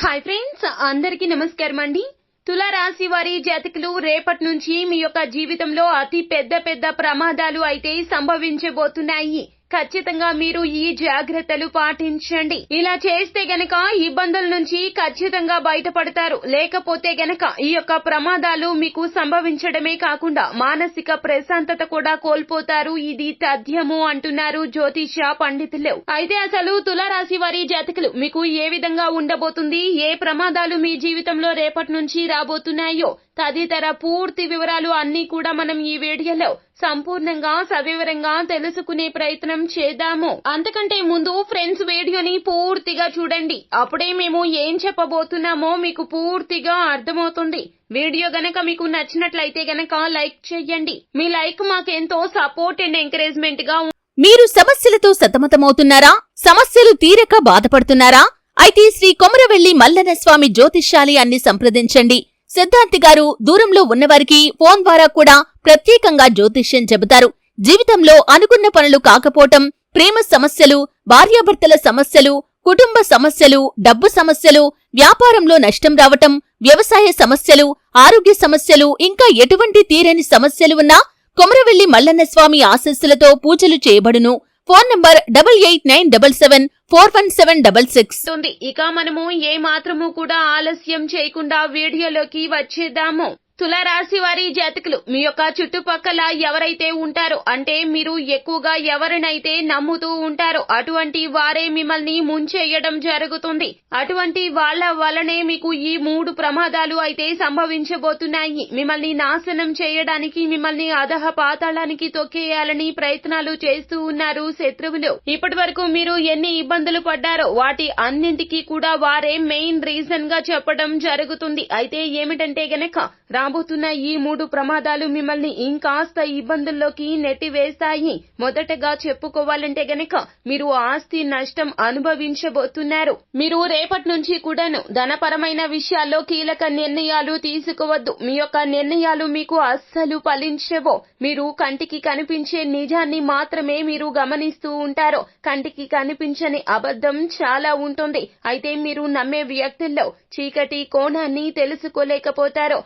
Hi friends అందరికీ నమస్కారం అండి. తులారాశి వారి జాతకులు రేపటి నుంచి మీ యొక్క జీవితంలో అతి పెద్ద పెద్ద ప్రమాదాలు అయితే సంభవించబోతున్నాయి. ఖచ్చితంగా మీరు ఈ జాగ్రత్తలు పాటించండి. ఇలా చేస్తే గనక ఇబ్బందుల నుంచి ఖచ్చితంగా బయటపడతారు. లేకపోతే గనక ఈ యొక్క ప్రమాదాలు మీకు సంభవించడమే కాకుండా మానసిక ప్రశాంతత కూడా కోల్పోతారు. ఇది తథ్యము అంటున్నారు జ్యోతిష పండితులు. అయితే అసలు తులారాశి వారి జాతకులు మీకు ఏ విధంగా ఉండబోతుంది? ఏ ప్రమాదాలు మీ జీవితంలో రేపటి నుంచి రాబోతున్నాయో తదితర పూర్తి వివరాలు అన్ని కూడా మనం ఈ వీడియోలో సంపూర్ణంగా సవివరంగా తెలుసుకునే ప్రయత్నం చేద్దాము. అంతకంటే ముందు ఫ్రెండ్స్ వీడియోని పూర్తిగా చూడండి. అప్పుడే మేము ఏం చెప్పబోతున్నామో మీకు పూర్తిగా అర్థమవుతుంది. వీడియో గనక మీకు నచ్చినట్లయితే గనక లైక్ చేయండి. మీ లైక్ మాకెంతో సపోర్ట్ అండ్ ఎంకరేజ్మెంట్గా మీరు సమస్యలతో సతమతమవుతున్నారా? సమస్యలు తీరక బాధపడుతున్నారా? అయితే శ్రీ కొమరవెల్లి మల్లన స్వామి జ్యోతిష్యాలయాన్ని సంప్రదించండి. సిద్ధాంతి గారు దూరంలో ఉన్నవారికి ఫోన్ ద్వారా కూడా ప్రత్యేకంగా జ్యోతిష్యం చెబుతారు. జీవితంలో అనుకున్న పనులు కాకపోవటం ప్రేమ సమస్యలు భార్యాభర్తల సమస్యలు కుటుంబ సమస్యలు డబ్బు సమస్యలు వ్యాపారంలో నష్టం రావటం వ్యవసాయ సమస్యలు ఆరోగ్య సమస్యలు ఇంకా ఎటువంటి తీరని సమస్యలు ఉన్నా కొమరవెల్లి మల్లన్న స్వామి ఆశస్సులతో పూజలు చేయబడును. Phone number double eight nine double seven four one seven double six. ఉంది ఇక మనము ఏ మాత్రము కూడా ఆలస్యం చేయకుండా వీడియోలోకి వచ్చేద్దాము. తులారాశి వారి జాతకులు మీ యొక్క చుట్టుపక్కల ఎవరైతే ఉంటారో అంటే మీరు ఎక్కువగా ఎవరినైతే నమ్ముతూ ఉంటారో అటువంటి వారే మిమ్మల్ని ముంచేయడం జరుగుతుంది. అటువంటి వాళ్ళ వలనే మీకు ఈ మూడు ప్రమాదాలు అయితే సంభవించబోతున్నాయి. మిమ్మల్ని నాశనం చేయడానికి మిమ్మల్ని అధహ పాతాళానికి తొక్కేయాలని ప్రయత్నాలు చేస్తూ ఉన్నారు శత్రువులు. ఇప్పటి వరకు మీరు ఎన్ని ఇబ్బందులు పడ్డారో వాటి అన్నింటికీ కూడా వారే మెయిన్ రీజన్గా చెప్పడం జరుగుతుంది. అయితే ఏమిటంటే గనక రాబోతున్న ఈ మూడు ప్రమాదాలు మిమ్మల్ని ఇంకాస్త ఇబ్బందుల్లోకి నెట్టివేస్తాయి. మొదటగా చెప్పుకోవాలంటే గనక మీరు ఆస్తి నష్టం అనుభవించబోతున్నారు. మీరు రేపటి నుంచి కూడాను ధనపరమైన విషయాల్లో కీలక నిర్ణయాలు తీసుకోవద్దు. మీ యొక్క నిర్ణయాలు మీకు అస్సలు ఫలించవో. మీరు కంటికి కనిపించే నిజాన్ని మాత్రమే మీరు గమనిస్తూ ఉంటారు. కంటికి కనిపించని అబద్ధం చాలా ఉంటుంది. అయితే మీరు నమ్మే వ్యక్తుల్లో చీకటి కోణాన్ని తెలుసుకోలేకపోతారో.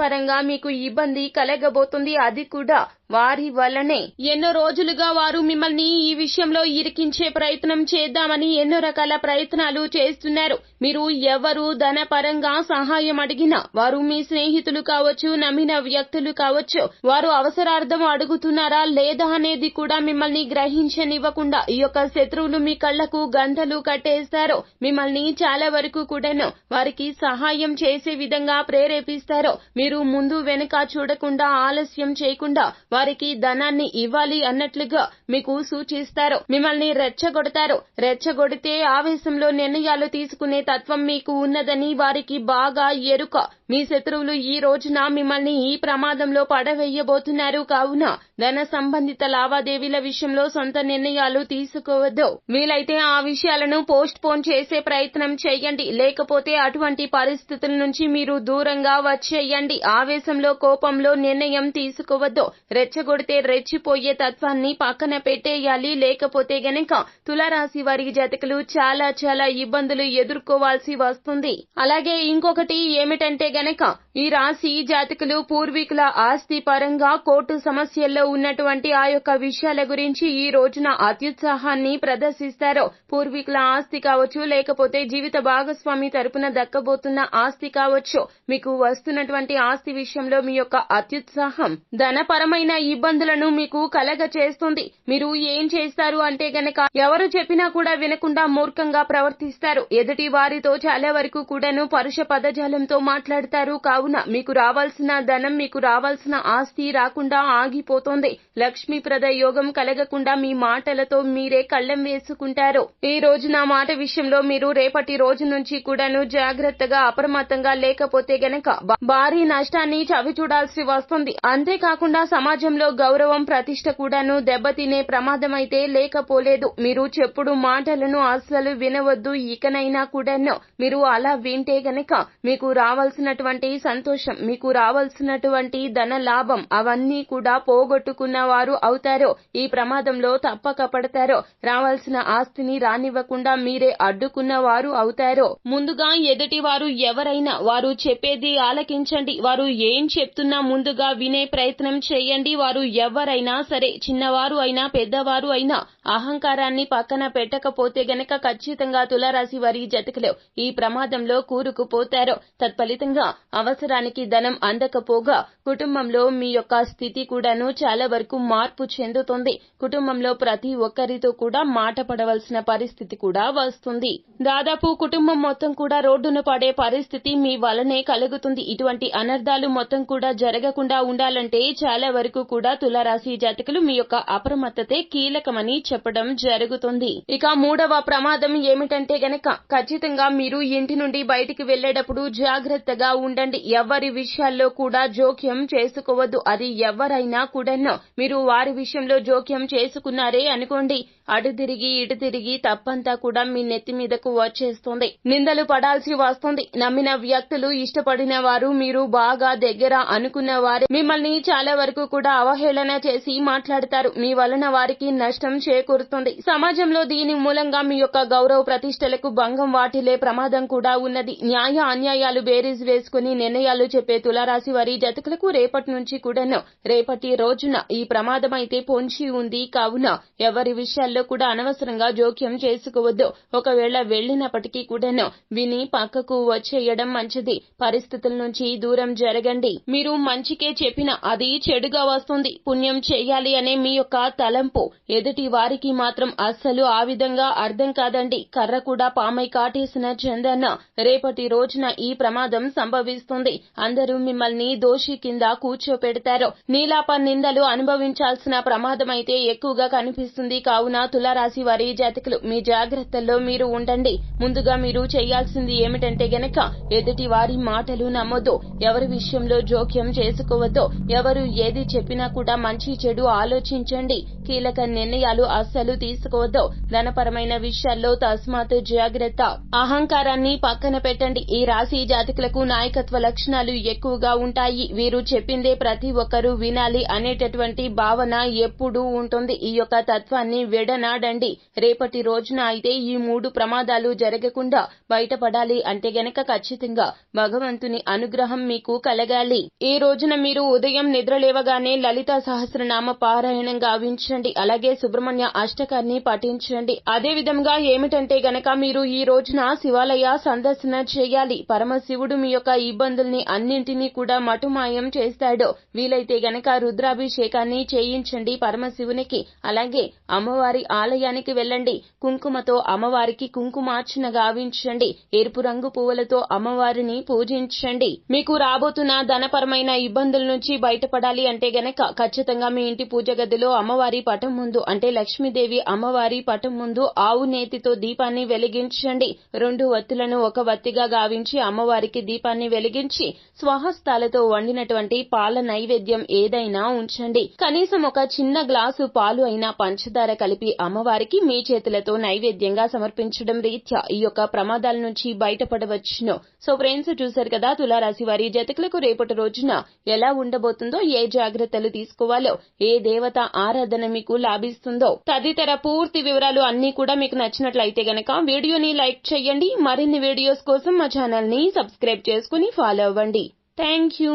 పరంగా మీకు ఇబ్బంది కలగబోతుంది అది కూడా వారి వల్లనే ఎన్నో రోజులుగా వారు మిమ్మల్ని ఈ విషయంలో ఇరికించే ప్రయత్నం చేద్దామని ఎన్నో రకాల ప్రయత్నాలు చేస్తున్నారు. మీరు ఎవరు ధనపరంగా సహాయం అడిగినా వారు మీ స్నేహితులు కావచ్చు నమ్మిన వ్యక్తులు కావచ్చు వారు అవసరార్థం అడుగుతున్నారా లేదా అనేది కూడా మిమ్మల్ని గ్రహించనివ్వకుండా ఈ యొక్క శత్రువులు మీ కళ్ళకు గంటలు కట్టేస్తారు. మిమ్మల్ని చాలా వరకు కూడాను వారికి సహాయం చేసే విధంగా ప్రేరేపిస్తారు. మీరు ముందు వెనుక చూడకుండా ఆలస్యం చేయకుండా వారికి ధనాన్ని ఇవ్వాలి అన్నట్లుగా మీకు సూచిస్తారు. మిమ్మల్ని రెచ్చగొడతారు. రెచ్చగొడితే ఆవేశంలో నిర్ణయాలు తీసుకునే తత్వం మీకు ఉన్నదని వారికి బాగా ఎరుక. మీ శత్రువులు ఈ రోజున మిమ్మల్ని ఈ ప్రమాదంలో పడవేయబోతున్నారు. కావున ధన సంబంధిత లావాదేవీల విషయంలో సొంత నిర్ణయాలు తీసుకోవద్దు. వీలైతే ఆ విషయాలను పోస్ట్ పోన్ చేసే ప్రయత్నం చేయండి. లేకపోతే అటువంటి పరిస్థితుల నుంచి మీరు దూరంగా వచ్చేయండి. ఆవేశంలో కోపంలో నిర్ణయం తీసుకోవద్దు. రెచ్చగొడితే రెచ్చిపోయే తత్వాన్ని పక్కన పెట్టేయాలి. లేకపోతే గనక తులారాశి వారి జాతకులు చాలా చాలా ఇబ్బందులు ఎదుర్కోవాల్సి వస్తుంది. అలాగే ఇంకొకటి ఏమిటంటే గనక ఈ రాశి జాతకులు పూర్వీకుల ఆస్తి పరంగా కోర్టు సమస్యల్లో ఉన్నటువంటి ఆ యొక్క విషయాల గురించి ఈ రోజున అత్యుత్సాహాన్ని ప్రదర్శిస్తారు. పూర్వీకుల ఆస్తి కావచ్చు లేకపోతే జీవిత భాగస్వామి తరపున దక్కబోతున్న ఆస్తి కావచ్చు. మీకు వస్తున్నటువంటి ఆస్తి విషయంలో మీ యొక్క అత్యుత్సాహం ధనపరమైన ఇబ్బందులను మీకు కలగ చేస్తుంది మీరు ఏం చేస్తారు అంటే గనక ఎవరు చెప్పినా కూడా వినకుండా మూర్ఖంగా ప్రవర్తిస్తారు. ఎదుటి వారితో చాలా వరకు కూడాను పరుష పదజాలంతో మాట్లాడతారు. కావున మీకు రావాల్సిన ధనం మీకు రావాల్సిన ఆస్తి రాకుండా ఆగిపోతుంది. లక్ష్మీప్రద యోగం కలగకుండా మీ మాటలతో మీరే కళ్ళెం వేసుకుంటారు. ఈ రోజు నా మాట విషయంలో మీరు రేపటి రోజు నుంచి కూడాను జాగ్రత్తగా అప్రమత్తంగా లేకపోతే గనక భారీ నష్టాన్ని చవి చూడాల్సి వస్తుంది. అంతేకాకుండా సమాజ సమాజంలో గౌరవం ప్రతిష్ట కూడాను దెబ్బతినే ప్రమాదం అయితే లేకపోలేదు. మీరు చెప్పుడు మాటలను అస్సలు వినవద్దు. ఇకనైనా కూడాను మీరు అలా వింటే గనక మీకు రావాల్సినటువంటి సంతోషం మీకు రావాల్సినటువంటి ధన లాభం అవన్నీ కూడా పోగొట్టుకున్న వారు అవుతారో ఈ ప్రమాదంలో తప్పక పడతారో రావాల్సిన ఆస్తిని రానివ్వకుండా మీరే అడ్డుకున్న వారు అవుతారో. ముందుగా ఎదుటి వారు ఎవరైనా వారు చెప్పేది ఆలకించండి. వారు ఏం చెప్తున్నా ముందుగా వినే ప్రయత్నం చేయండి. వారు ఎవరైనా సరే చిన్నవారు అయినా పెద్దవారు అయినా అహంకారాన్ని పక్కన పెట్టకపోతే గనక ఖచ్చితంగా తులారాశి వారి జతకలో ఈ ప్రమాదంలో కూరుకుపోతారు. తత్ఫలితంగా అవసరానికి ధనం అందకపోగా కుటుంబంలో మీ యొక్క స్థితి కూడాను చాలా వరకు మార్పు చెందుతుంది. కుటుంబంలో ప్రతి ఒక్కరితో కూడా మాట పడవలసిన పరిస్థితి కూడా వస్తుంది. దాదాపు కుటుంబం మొత్తం కూడా రోడ్డున పడే పరిస్థితి మీ వలనే కలుగుతుంది. ఇటువంటి అనర్థాలు మొత్తం కూడా జరగకుండా ఉండాలంటే చాలా వరకు కూడా తులారాశి జాతకులు మీ యొక్క అప్రమత్తతే కీలకమని చెప్పడం జరుగుతుంది. ఇక మూడవ ప్రమాదం ఏమిటంటే గనక ఖచ్చితంగా మీరు ఇంటి నుండి బయటికి వెళ్ళేటప్పుడు జాగ్రత్తగా ఉండండి. ఎవరి విషయాల్లో కూడా జోక్యం చేసుకోవద్దు. అది ఎవరైనా కూడాను మీరు వారి విషయంలో జోక్యం చేసుకున్నారే అనుకోండి. అటు తిరిగి ఇటు తిరిగి తప్పంతా కూడా మీ నెత్తి మీదకు వచ్చేస్తుంది. నిందలు పడాల్సి వస్తుంది. నమ్మిన వ్యక్తులు ఇష్టపడిన వారు మీరు బాగా దగ్గర అనుకున్న వారే. మిమ్మల్ని చాలా వరకు కూడా అవహేళన చేసి మాట్లాడతారు. మీ వలన వారికి నష్టం చేకూరుతుంది. సమాజంలో దీని మూలంగా మీ యొక్క గౌరవ ప్రతిష్టలకు భంగం వాటిలే ప్రమాదం కూడా ఉన్నది. న్యాయ అన్యాయాలు బేరీజ్ వేసుకుని నిర్ణయాలు చెప్పే తులారాశి వారి జతకులకు రేపటి నుంచి కూడాను రేపటి రోజున ఈ ప్రమాదం అయితే పొంచి ఉంది. కావున ఎవరి విషయాల్లో కూడా అనవసరంగా జోక్యం చేసుకోవద్దు. ఒకవేళ వెళ్ళినప్పటికీ కూడాను విని పక్కకు వచ్చేయడం మంచిది. పరిస్థితుల నుంచి దూరం జరగండి. మీరు మంచికే చెప్పిన అది చెడుగా వస్తుంది. పుణ్యం చేయాలి అనే మీ యొక్క తలంపు. ఎదుటి వారికి మాత్రం అస్సలు ఆ విధంగా అర్థం కాదండి. కర్ర కూడా పామై కాటేసిన చందన్న రేపటి రోజున ఈ ప్రమాదం సంభవిస్తుంది. అందరూ మిమ్మల్ని దోషి కింద కూర్చోపెడతారు. నీలాప నిందలు అనుభవించాల్సిన ప్రమాదం అయితే ఎక్కువగా కనిపిస్తుంది. కావున తులారాశి వారి జాతకులు మీ జాగ్రత్తల్లో మీరు ఉండండి. ముందుగా మీరు చేయాల్సింది ఏమిటంటే గనక ఎదుటి వారి మాటలు నమ్మొద్దు. ఎవరి విషయంలో జోక్యం చేసుకోవద్దు. ఎవరు ఏది చెప్పినా కూడా మంచి చెడు ఆలోచించండి. కీలక నిర్ణయాలు అస్సలు తీసుకోవద్దు. ధనపరమైన విషయాల్లో తస్మాత్ జాగ్రత్త. అహంకారాన్ని పక్కన పెట్టండి. ఈ రాశి జాతకులకు నాయకత్వ లక్షణాలు ఎక్కువగా ఉంటాయి. వీరు చెప్పిందే ప్రతి ఒక్కరూ వినాలి అనేటటువంటి భావన ఎప్పుడూ ఉంటుంది. ఈ యొక్క తత్వాన్ని విడనాడండి. రేపటి రోజున అయితే ఈ మూడు ప్రమాదాలు జరగకుండా బయటపడాలి అంటే గనక ఖచ్చితంగా భగవంతుని అనుగ్రహం మీకు కలగాలి. ఈ రోజున మీరు ఉదయం నిద్రలేవగానే లలిత సహస్రనామ పారాయణం గావించి పాటించండి అలాగే సుబ్రహ్మణ్య అష్టకాన్ని పఠించండి అదే విధంగా ఏమిటంటే గనక మీరు ఈ రోజున శివాలయ సందర్శన చేయాలి. పరమశివుడు మీ యొక్క ఇబ్బందుల్ని అన్నింటినీ కూడా మటుమాయం చేస్తాడు. వీలైతే గనక రుద్రాభిషేకాన్ని చేయించండి పరమశివునికి. అలాగే అమ్మవారి ఆలయానికి వెళ్ళండి. కుంకుమతో అమ్మవారికి కుంకుమార్చన గావించండి. ఎరుపు రంగు పువ్వులతో అమ్మవారిని పూజించండి. మీకు రాబోతున్న ధనపరమైన ఇబ్బందుల నుంచి బయటపడాలి అంటే గనక ఖచ్చితంగా మీ ఇంటి పూజ గదిలో అమ్మవారి అమ్మవారి పటం ముందు అంటే లక్ష్మీదేవి అమ్మవారి పటం ముందు ఆవు నేతితో దీపాన్ని వెలిగించండి. రెండు వత్తులను ఒక వత్తిగా గావించి అమ్మవారికి దీపాన్ని వెలిగించి స్వహస్తాలతో వండినటువంటి పాల నైవేద్యం ఏదైనా ఉంచండి. కనీసం ఒక చిన్న గ్లాసు పాలు అయినా పంచదార కలిపి అమ్మవారికి మీ చేతులతో నైవేద్యంగా సమర్పించడం రీత్యా ఈ యొక్క ప్రమాదాల నుంచి బయటపడవచ్చును. సో ఫ్రెండ్స్ చూశారు కదా తులారాశి వారి జతకులకు రేపటి రోజున ఎలా ఉండబోతుందో ఏ జాగ్రత్తలు తీసుకోవాలో ఏ దేవత ఆరాధన మీకు లాభిస్తుందో తదితర పూర్తి వివరాలు అన్ని కూడా మీకు నచ్చినట్లయితే గనక వీడియోని లైక్ చేయండి. మరిన్ని వీడియోస్ కోసం మా ఛానల్ని సబ్స్క్రైబ్ చేసుకుని ఫాలో అవ్వండి. Thank you.